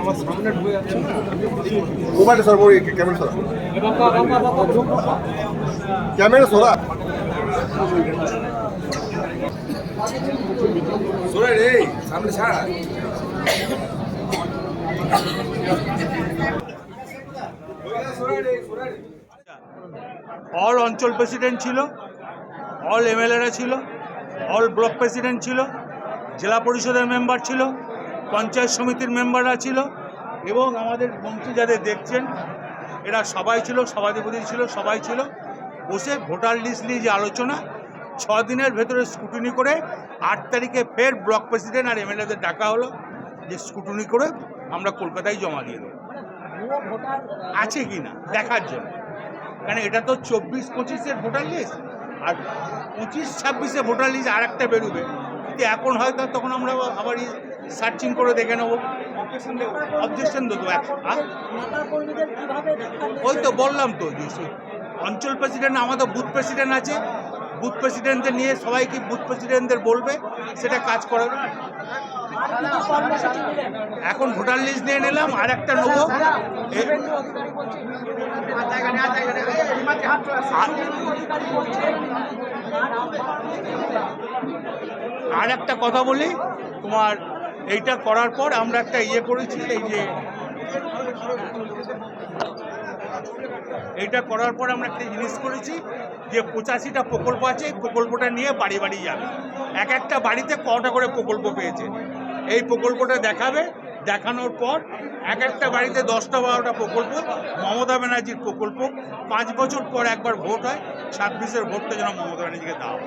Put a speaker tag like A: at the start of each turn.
A: আমার সামনে ঢুকে যাচ্ছে না
B: মোবাইলটা সর ওই ক্যামেরা সরা ক্যামেরা সরা সরে রে, সামনে ছাড়।
C: অল অঞ্চল প্রেসিডেন্ট ছিল অল এমএলএরা ছিল অল ব্লক প্রেসিডেন্ট ছিল, জেলা পরিষদের মেম্বার ছিল, পঞ্চায়েত সমিতির মেম্বাররা ছিল, এবং আমাদের মন্ত্রী যাদের দেখছেন, এরা সবাই ছিল, সভাধিপতি ছিল, সবাই ছিল। বসে ভোটার লিস্ট নিয়ে যে আলোচনা ছ দিনের ভেতরে স্কুটিনি করে আট তারিখে ফের ব্লক প্রেসিডেন্ট আর এমএলএদের ডাকা হলো যে স্কুটিনি করে আমরা কলকাতায় জমা দিয়ে দেবো। আছে কি না? দেখার জন্য। কারণ এটা তো চব্বিশ পঁচিশের ভোটার লিস্ট আর পঁচিশ ছাব্বিশে ভোটার লিস্ট আর একটা বেরোবে। কিন্তু এখন হয়তো তখন আমরা আবার সার্চিং করে দেখে নেব। অবজেকশন দেবো? ওই তো বললাম তো যে অঞ্চল প্রেসিডেন্ট আমাদের বুথ প্রেসিডেন্ট আছে। বুথ প্রেসিডেন্টদের নিয়ে সবাইকে বুথ প্রেসিডেন্টদের বলবে? সেটা কাজ করে। এখন ভোটার লিস্ট নিয়ে নিলাম, আর একটা নেব। আর একটা কথা বলি, তোমার এইটা করার পর আমরা একটা ইয়ে করেছি, এই যে এইটা করার পর আমরা একটা জিনিস করেছি যে পঁচাশিটা প্রকল্প আছে, এই প্রকল্পটা নিয়ে বাড়ি বাড়ি যাবে। এক একটা বাড়িতে কটা করে প্রকল্প পেয়েছে? এই প্রকল্পটা দেখাবে, দেখানোর পর এক একটা বাড়িতে দশটা বারোটা প্রকল্প, মমতা ব্যানার্জির প্রকল্প, পাঁচ বছর পর একবার ভোট হয়, ছাব্বিশের ভোটটা যেন মমতা ব্যানার্জিকে দেওয়া